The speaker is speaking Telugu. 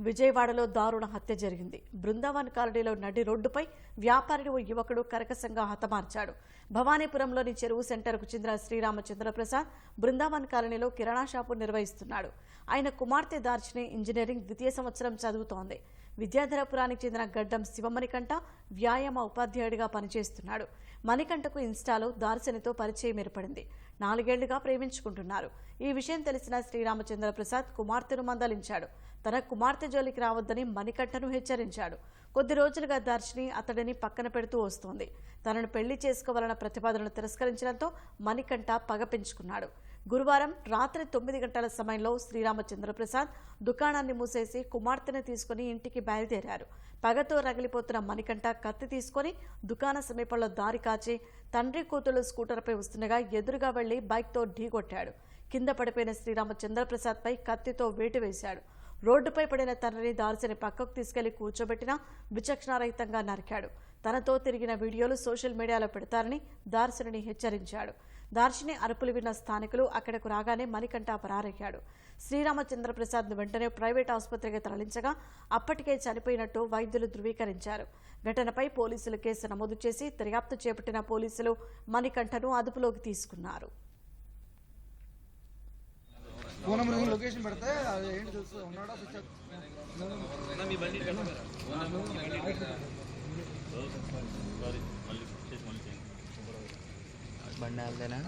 విజయవాడలో దారుణ హత్య జరిగింది. బృందావన్ కాలనీలో నడి రోడ్డుపై వ్యాపారిని ఓ యువకుడు కరకసంగా హతమార్చాడు. భవానీపురంలోని చెరువు సెంటర్కు చెందిన శ్రీరామచంద్ర ప్రసాద్ బృందావన్ కాలనీలో కిరాణా షాపు నిర్వహిస్తున్నాడు. ఆయన కుమార్తె దార్చిని ఇంజనీరింగ్ ద్వితీయ సంవత్సరం చదువుతోంది. విద్యాధరపురానికి చెందిన గడ్డం శివమణికంఠ వ్యాయామ ఉపాధ్యాయుడిగా పనిచేస్తున్నాడు. మణికంఠకు ఇన్స్టాలో దార్శనితో పరిచయం ఏర్పడింది. నాలుగేళ్ళుగా ప్రేమించుకుంటున్నారు. ఈ విషయం తెలిసిన శ్రీరామచంద్ర ప్రసాద్ కుమార్తెను మందలించాడు. తన కుమార్తె జోలికి రావద్దని మణికంఠను హెచ్చరించాడు. కొద్ది రోజులుగా దర్శిని అతడిని పక్కన పెడుతూ వస్తోంది. తనను పెళ్ళి చేసుకోవాలన్న ప్రతిపాదనను తిరస్కరించడంతో మణికంఠ పగ పెంచుకున్నాడు. గురువారం రాత్రి తొమ్మిది గంటల సమయంలో శ్రీరామచంద్రప్రసాద్ దుకాణాన్ని మూసేసి కుమార్తెను తీసుకుని ఇంటికి బయలుదేరారు. పగతో రగిలిపోతున్న మణికంఠ కత్తి తీసుకొని దుకాణ సమీపంలో దారి కాచి తండ్రి కూతురు స్కూటర్పై వస్తుండగా ఎదురుగా వెళ్ళి బైక్తో ఢీకొట్టాడు. కింద పడిపోయిన శ్రీరామచంద్రప్రసాద్పై కత్తితో వేటు వేశాడు. రోడ్డుపై పడిన తనని దార్శని పక్కకు తీసుకెళ్ళి కూర్చోబెట్టిన విచక్షణారహితంగా నరికాడు. తనతో తిరిగిన వీడియోలు సోషల్ మీడియాలో పెడతారని దార్శనిని హెచ్చరించాడు. దార్శిని అరుపులు విన్న స్థానికులు అక్కడకు రాగానే మణికంఠ పరారయ్యాడు. శ్రీరామచంద్ర ప్రసాద్ను వెంటనే ప్రైవేట్ ఆసుపత్రికి తరలించగా అప్పటికే చనిపోయినట్టు వైద్యులు ధృవీకరించారు. ఘటనపై పోలీసులు కేసు నమోదు చేసి దర్యాప్తు చేపట్టిన పోలీసులు మణికంఠను అదుపులోకి తీసుకున్నారు. ఏంటి తెలుసు ఉన్నాడా బండి వెళ్తేనా